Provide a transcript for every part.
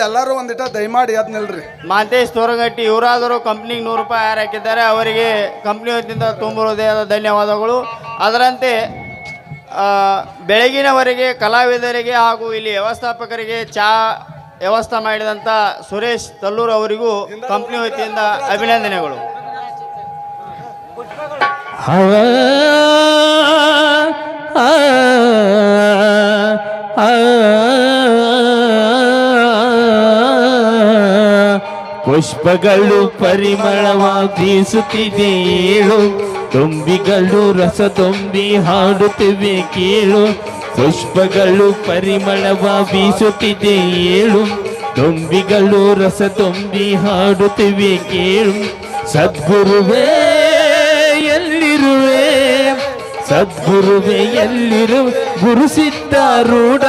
ಎಲ್ಲರೂ ಒಂದಿಟ ದಯಮಾಡಿ ಅದ್ ನಿಲ್ರಿ ಮಾಂತೇಶ್ ತೋರಗಟ್ಟಿ ಇವರಾದರೂ ಕಂಪ್ನಿಗೆ ನೂರು ರೂಪಾಯಿ ಯಾರು ಹಾಕಿದ್ದಾರೆ ಅವರಿಗೆ ಕಂಪ್ನಿ ವತಿಯಿಂದ ತುಂಬಿರೋದೇ ಹೃದಯದ ಧನ್ಯವಾದಗಳು ಅದರಂತೆ ಆ, ಬೆಳಗಿನವರೆಗೆ ಕಲಾವಿದರಿಗೆ ಹಾಗೂ ಇಲ್ಲಿ ವ್ಯವಸ್ಥಾಪಕರಿಗೆ ಚಾ ವ್ಯವಸ್ಥೆ ಮಾಡಿದಂಥ ಸುರೇಶ್ ತಲ್ಲೂರ್ ಅವರಿಗೂ ಕಂಪ್ನಿ ವತಿಯಿಂದ ಅಭಿನಂದನೆಗಳು ಪುಷ್ಪಗಳು ಪರಿಮಳವ ಬೀಸುತ್ತಿದೆ ಏಳು. ತುಂಬಿಗಳು ರಸ ತುಂಬಿ ಹಾಡುತ್ತಿವೆ ಕೇಳು. ಪುಷ್ಪಗಳು ಪರಿಮಳವ ಬೀಸುತ್ತಿದೆ ಏಳು. ತುಂಬಿಗಳು ರಸ ತುಂಬಿ ಹಾಡುತ್ತಿವೆ ಕೇಳು. ಸದ್ಗುರುವೇ ಎಲ್ಲಿರುವೆ? ಸದ್ಗುರುವೆ ಎಲ್ಲಿರು? ಗುರು ಸಿದ್ಧಾರೂಢ,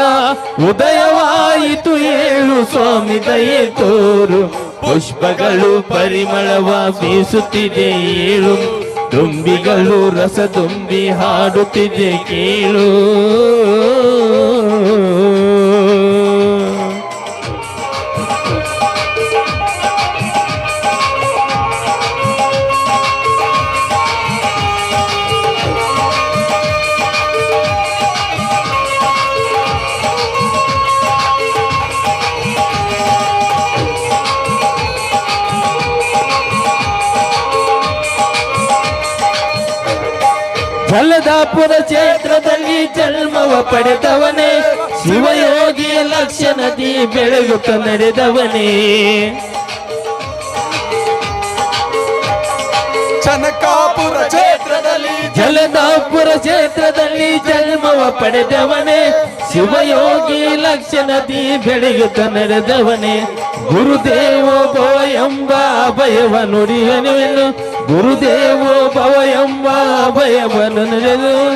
ಉದಯವಾಯಿತು ಏಳು. ಸ್ವಾಮಿ, ದಯೆ ತೋರು. ಪುಷ್ಪಗಳು ಪರಿಮಳವ ಬೀಸುತ್ತಿದೆ ಏಳು. ತುಂಬಿಗಳು ರಸ ತುಂಬಿ ಹಾಡುತ್ತಿದೆ ಕೇಳು. ಫಲದಾಪುರ ಕ್ಷೇತ್ರದಲ್ಲಿ ಜನ್ಮವ ಪಡೆದವನೇ ಶಿವಯೋಗಿ ಲಕ್ಷಣದಿ ಬೆಳಗುತ್ತ ನಡೆದವನೇ. ಚನಕಾಪುರ ಕ್ಷೇತ್ರದಲ್ಲಿ ಜಲದಾಪುರ ಕ್ಷೇತ್ರದಲ್ಲಿ ಜನ್ಮವ ಪಡೆದವನೇ ಶಿವಯೋಗಿ ಲಕ್ಷಣದಿ ಬೆಳೆಯುತ್ತ ನಡೆದವನೇ. ಗುರುದೇವೋ ಎಂಬ ಅಭಯವ ನುಡಿಯನುವೆನು ಗುರುದೇವೋ ಭವ ಎಂಬ ಅಭಯವನ್ನು ನಡೆದು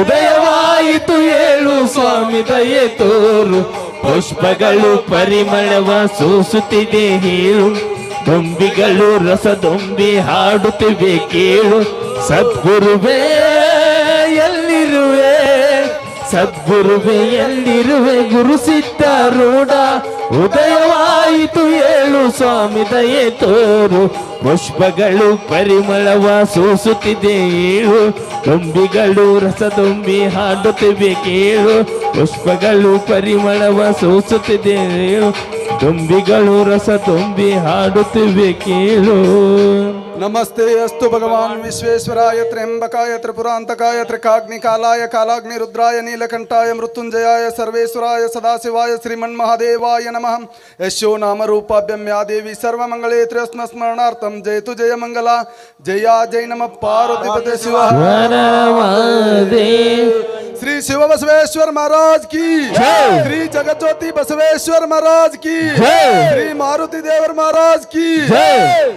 ಉದಯವಾಯಿತು ಏಳು ಸ್ವಾಮಿ ದಯೆ ತೋರು. ಪುಷ್ಪಗಳು ಪರಿಮಳವ ಸೂಸುತ್ತಿದೆ ಹೇಳು ದುಂಬಿಗಳು ರಸದೊಂಬಿ ಹಾಡುತ್ತಿವೆ ಕೇಳು. ಸದ್ಗುರುವೇ ಸದ್ಗುರುವೆ ಎಲ್ಲಿರುವೆ ಗುರು ಸಿದ್ಧಾರೂಢ ಉದಯವಾಯಿತು ಏಳು ಸ್ವಾಮಿ ದಯೆ ತೋರು. ಪುಷ್ಪಗಳು ಪರಿಮಳವ ಸೂಸುತ್ತಿದೆ ಏಳು. ರಸ ತುಂಬಿ ಹಾಡುತ್ತಿವೆ ಕೇಳು. ಪುಷ್ಪಗಳು ಪರಿಮಳವ ಸೂಸುತ್ತಿದೆ ಏಳು. ರಸ ತುಂಬಿ ಹಾಡುತ್ತಿವೆ ಕೇಳು. నమస్తే అస్తు భగవాన్ విశ్వేశ్వరాయ త్ర్యంబకాయ త్రిపురాంతకాయ త్రికాగ్నికాలాయ కాలాగ్నిరుద్రాయ నీలకంఠాయ మృత్యుంజయాయ సర్వేశ్వరాయ సదాశివాయ శ్రీమన్మహాదేవాయ నమ. యశో నామరూపాభ్యం యాదేవి సర్వమంగళే త్రిస్మ స్మరణార్థం. జయతు జయ మంగళ. జయా జై నమ. పార్వతిపతే శివ श्री शिव बसवेश्वर महाराज की। श्री जगत ज्योति बसवेश्वर महाराज की। श्री मारुति देवर महाराज की।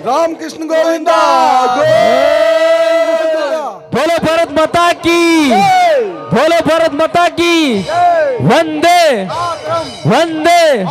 रामकृष्ण गोविंदा। भोले भरत माता की। भोले भरत माता की। वंदे। वंदे।